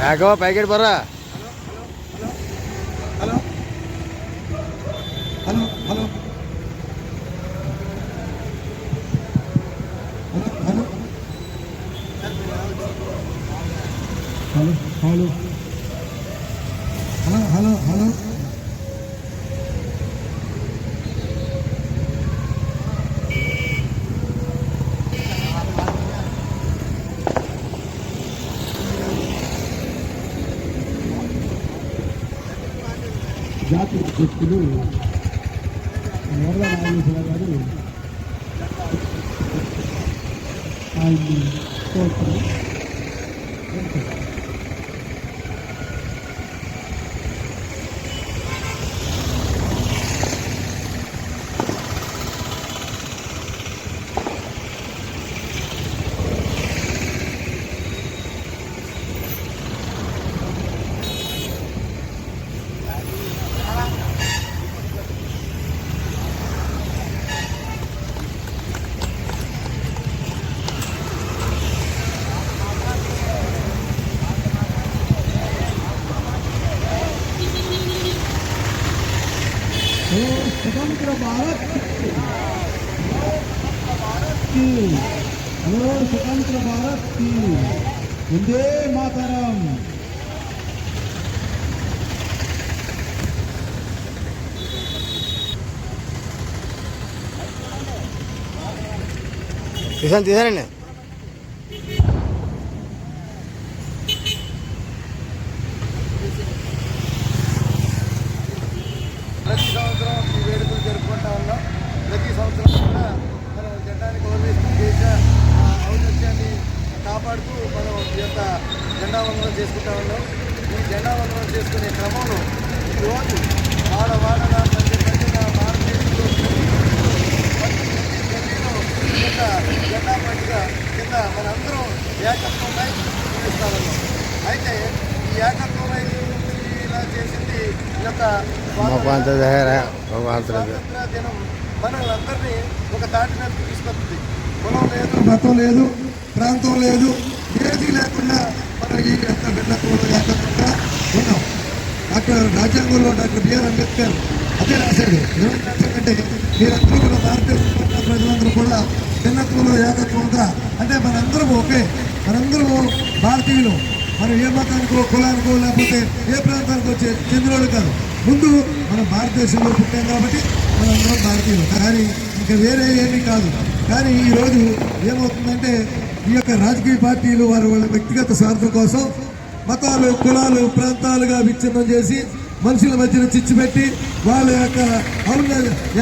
Raghava packet బర్రా hello hello hello hello hello జాతి అధ్యక్షులు ఎర్ర నాగేశ్వర గారు ఆయన్ని కోరుతున్నాను की और स्वतंत्र भारत की वंदे मातरम తీసాను తీసానండి చేసుకుంటా ఉన్నాం. ఈ జెండా వందనం చేసుకునే క్రమంలో ఈరోజు వాడ వాడన ప్రతి ప్రతిన భారతదేశంలో గల్లీలో కింద జెండా పండుగ కింద మనందరం ఏకత్వమై చూపిస్తా ఉన్నాం అయితే ఈ ఏకత్వమై ఇలా చేసింది ఈ యొక్క స్వాతంత్ర దినం మనల్ని ఒక తాటి మీద తీసుకొస్తుంది. కులం లేదు మతం లేదు ప్రాంతం లేదు ఏది లేకుండా మనం ఈ యొక్క భిన్నత్వంలో ఉన్నాం డాక్టర్ రాజ్యాంగంలో డాక్టర్ బిఆర్ అంబేద్కర్ అదే రాశాడు ఏమని రాశాడంటే మీరందరూ కూడా భారతదేశంలో ప్రజలందరూ కూడా భిన్నత్వంలో ఏకత్వంగా అంటే మనందరం ఒకే మనందరము భారతీయులు మనం ఏ మతానికో కులానికో లేకపోతే ఏ ప్రాంతానికో వచ్చే చెందినోళ్ళు కాదు ముందు మనం భారతదేశంలో పుట్టాం కాబట్టి మనందరం భారతీయులు కానీ ఇంకా వేరే ఏమీ కాదు కానీ ఈరోజు ఏమవుతుందంటే ఈ యొక్క రాజకీయ పార్టీలు వారి వాళ్ళ వ్యక్తిగత స్వార్థం కోసం మతాలు కులాలు ప్రాంతాలుగా విచ్ఛిన్నం చేసి మనుషుల మధ్యన చిచ్చుపెట్టి వాళ్ళ యొక్క అవున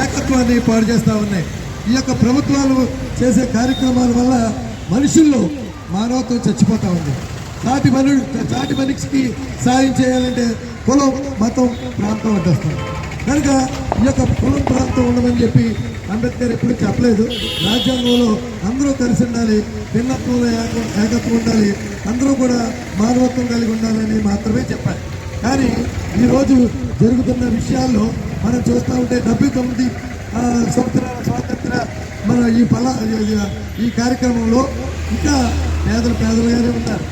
ఏకత్వాన్ని పాడు చేస్తూ ఉన్నాయి. ఈ యొక్క ప్రభుత్వాలు చేసే కార్యక్రమాల వల్ల మనుషుల్లో మానవత్వం చచ్చిపోతూ ఉంది. చాటి మను చాటి మనిషికి సాయం చేయాలంటే కులం మతం ప్రాంతం అడ్డొస్తుంది కనుక ఈ యొక్క కులం ప్రాంతం ఉండమని చెప్పి అంబేద్కర్ ఎప్పుడు చెప్పలేదు. రాజ్యాంగంలో అందరూ కలిసి ఉండాలి భిన్నత్వంలో ఏకత్వం ఉండాలి అందరూ కూడా మానవత్వం కలిగి ఉండాలని మాత్రమే చెప్పాలి. కానీ ఈరోజు జరుగుతున్న విషయాల్లో మనం చూస్తూ ఉంటే డెబ్బై తొమ్మిది సంవత్సరాల స్వాతంత్ర మన ఈ ఫల ఈ- ఈ కార్యక్రమంలో ఇంకా పేదలు పేదలుగానే ఉన్నారు.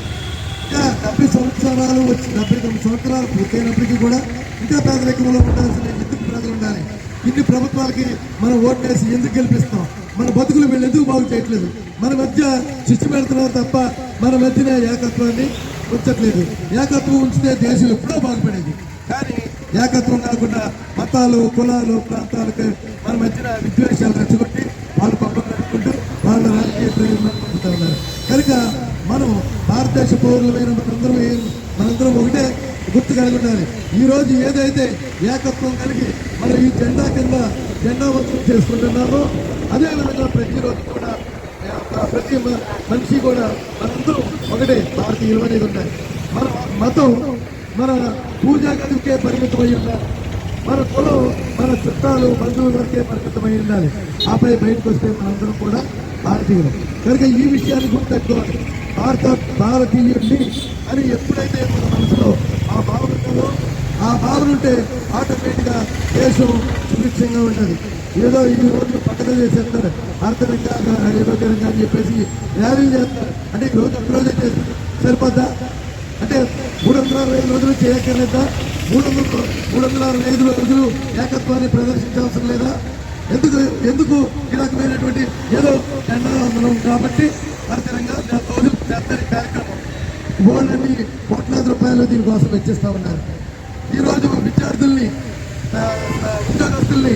ఇంకా డెబ్బై సంవత్సరాలు వచ్చి డెబ్బై తొమ్మిది సంవత్సరాలు పూర్తయినప్పటికీ కూడా ఇంకా పేదరికంలో ఉండాల్సిన ఎందుకు ప్రజలు ఉండాలి. ఇన్ని ప్రభుత్వాలకి మనం ఓట్లేసి ఎందుకు గెలిపిస్తాం? మన బతుకులు వీళ్ళు ఎందుకు బాగు చేయట్లేదు? మన మధ్య చిచ్చు పెడుతున్నారు తప్ప మన మధ్యన ఏకత్వాన్ని ఉంచట్లేదు. ఏకత్వం ఉంచితే దేశం ఎప్పుడో బాగుపడేది. కానీ ఏకత్వం కాకుండా మతాలు కులాలు ప్రాంతాలకు మన మధ్యన విద్వేషాలు రెచ్చగొట్టి వాళ్ళు పక్కన నడుపుకుంటూ వాళ్ళ రాజకీయ ప్రయోజనాలు కనుక మనం భారతదేశ పౌరులమైన మనందరం మనందరం ఒకటే గుర్తు కలిగి ఈరోజు ఈ రోజు ఏదైతే ఏకత్వం కలిగి మనం ఈ జెండా కింద జెండా వంచన చేసుకుంటున్నామో అదేవిధంగా ప్రతిరోజు కూడా ప్రతి మనిషి కూడా మనందరూ ఒకటే భారతీయులు అనేది ఉన్నాయి. మన మతం మన పూజా గదికే పరిమితమై ఉండాలి. మన కులం మన చుట్టాలు బంధువుల వరకే పరిమితమై ఉండాలి. ఆపై బయటకు వస్తే మనందరం కూడా భారతీయులు. కనుక ఈ విషయాన్ని గుర్తెట్టుకోవాలి భారత భారతీయుడిని అని ఎప్పుడైతే మన మనసులో ఆ భావన ఉంటుందో ఆ భావన ఉంటే ఆటోమేటిక్గా దేశం సుభిక్షంగా ఉంటుంది. ఏదో ఈ రోజు పక్కన చేసేస్తారు. అర్థంగా ఆరోగ్యకరంగా అని చెప్పేసి ర్యాలీ చేస్తారు. అంటే ఈ రోజు రోజే చేస్తారు. సరిపోద్దా? అంటే మూడు వందల అరవై ఐదు రోజులు చేయక్కర్లేదా? మూడు వందల మూడు వందల అరవై ఐదు రోజులు ఏకత్వాన్ని ప్రదర్శించవసరం లేదా? ఎందుకు ఎందుకు ఈ రకమైనటువంటి ఏదో ఎండాలందరం కాబట్టి అర్థరంగా రోజులు చేస్తారు కార్యక్రమం. బోర్డుని కోట్ల రూపాయలు దీనికోసం వెచ్చిస్తూ ఉన్నారు. ఈరోజు విద్యార్థుల్ని ఉద్యోగస్తుల్ని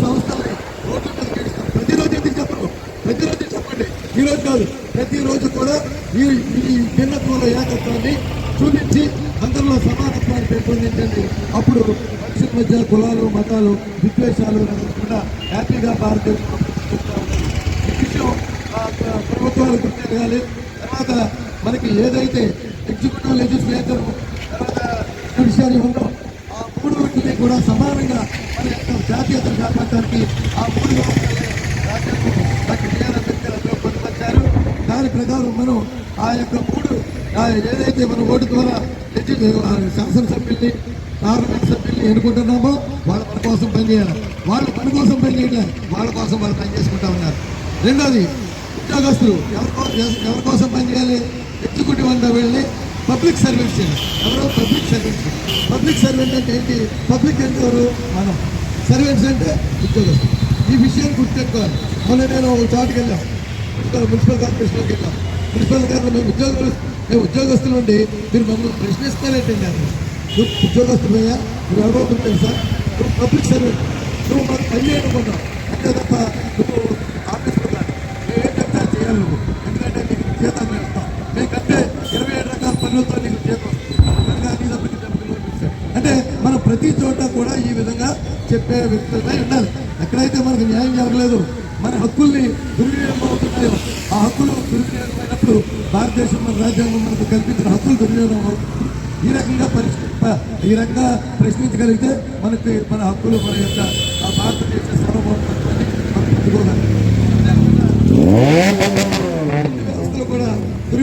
సంస్థల్ని రోడ్ల మీద ప్రతిరోజు ఎందుకు చెప్పరు? ప్రతిరోజు చెప్పండి. ఈ రోజు కాదు ప్రతిరోజు కూడా ఈ ఈ భిన్నత్వంలో ఏకత్వాన్ని చూపించి అందరిలో సమానత్వాన్ని పెంపొందించండి. అప్పుడు మనుషుల మధ్య కులాలు మతాలు విద్వేషాలు లేకుండా హ్యాపీగా భారతదేశం ఈ విషయం ప్రభుత్వాలు గుర్తిరగాలి తర్వాత మనకి ఏదైతే ఎగ్జిక్యూటివ్ లెజిస్లేచర్ తర్వాత జుడిషియరీ ఉందో ఆ మూడు వీటిని కూడా సమానంగా మన యొక్క జాతీయత కాపాడటానికి ఆ మూడు పొందుపరిచారు. దాని ప్రకారం మనం ఆ యొక్క మూడు ఆ ఏదైతే మన ఓటు ద్వారా లెజి- శాసనసభ్యుల్ని పార్లమెంట్ సభ్యుల్ని ఎన్నుకుంటున్నామో వాళ్ళు మన కోసం పనిచేయాలి. వాళ్ళు మన కోసం పనిచేయట్లేదు వాళ్ళ కోసం వాళ్ళు పనిచేసుకుంటా ఉన్నారు. రెండోది ఉద్యోగస్తులు ఎవరి కోసం ఎవరి కోసం పనిచేయాలి? ఎగ్జిక్యూటివ్ వంట వెళ్ళి పబ్లిక్ సర్వెంట్స్ ఎవరో పబ్లిక్ సర్వెంట్స్ పబ్లిక్ సర్వెంట్ అంటే ఏంటి? పబ్లిక్ అంటే ఎవరు? మనం. సర్వెంట్స్ అంటే ఉద్యోగస్తులు. ఈ విషయాన్ని గుర్తెట్టుకోవాలి మొన్న నేను ఒక చోటుకి వెళ్ళాం. మున్సిపల్ మున్సిపల్ కార్పొరేషన్కి వెళ్ళాం. మున్సిపల్ గారు మేము ఉద్యోగులు మేము ఉద్యోగస్తులు ఉండి మీరు మమ్మల్ని ప్రశ్నిస్తారేంటండి అది? నువ్వు ఉద్యోగస్తులయ్యా నువ్వు ఎవరో తెలుసా? నువ్వు పబ్లిక్ సర్వెంట్ నువ్వు మాకు పని చేయకుండా అంతే తప్ప నువ్వు ఆఫీస్లో కాదు. నువ్వు చేయాలి నువ్వు? ఎందుకంటే నీకు జీతం ఏడు నీకు అంటే మనం ప్రతి చోట కూడా ఈ విధంగా చెప్పే వ్యక్తులపై ఉండాలి. ఎక్కడైతే మనకు న్యాయం జరగలేదు మన హక్కుల్ని దుర్వినియోగం అవుతున్నాయో ఆ హక్కులు దుర్వినియోగమైనప్పుడు భారతదేశం మన రాజ్యాంగం మనకు కల్పించిన హక్కులు దుర్వినియోగం అవుతుంది ఈ రకంగా పరిష్క ఈ రకంగా ప్రశ్నించగలిగితే మనకి మన హక్కులు మన యొక్క ఆ భారతదేశ సార్వభౌమత్వాన్ని మనం పెట్టుకోగలం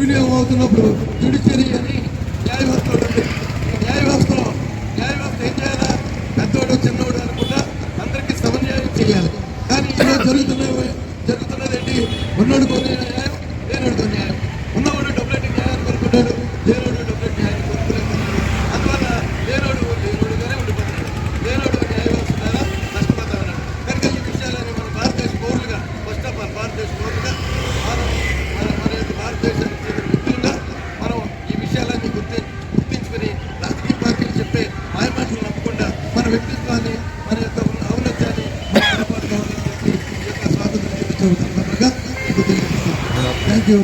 దుర్వినియోగం అవుతున్నప్పుడు జుడిషియరీ అని న్యాయ వ్యవస్థ ఉంటుంది ఈ న్యాయ వ్యవస్థలో న్యాయ వ్యవస్థ ఏం చేయాలా పెద్దోడు చిన్నోడు అనుకుంటా అందరికీ సమన్యాయం చేయాలి కానీ ఈరోజు జరుగుతున్న జరుగుతున్నది ఏంటి ఉన్నోడికి ఒక న్యాయం లేనోడికి ఒక న్యాయం ఉన్నవాడు డబ్బులెట్టి న్యాయాన్ని కోరుకుంటాడు లేనోడు డబ్బులెట్టి న్యాయాన్ని కోరుకోలేదు అందువల్ల లేనోడు లేనోడుగానే ఉండిపోతాడు లేనోడు న్యాయ వ్యవస్థ ద్వారా నష్టపోతా ఉన్నాడు కనుక ఈ విషయాలని మన భారతదేశ పౌరులుగా ఫస్ట్ ఆఫ్ ఆల్ భారతదేశ పౌరులుగా మనం మన మన యొక్క భారతదేశానికి చెందిన వ్యక్తులుగా మనం ఈ విషయాలన్నీ గుర్తి గుర్తించుకుని రాజకీయ పార్టీలు చెప్పే మాయమాటలు నమ్మకుండా మన వ్యక్తిత్వాన్ని మన యొక్క ఔన్నత్యాన్ని కాపాడుకోవాలని చెప్పి ఈ యొక్క స్వాతంత్ర దినోత్సవ సందర్భంగా మీకు తెలియజేస్తాను థ్యాంక్ యూ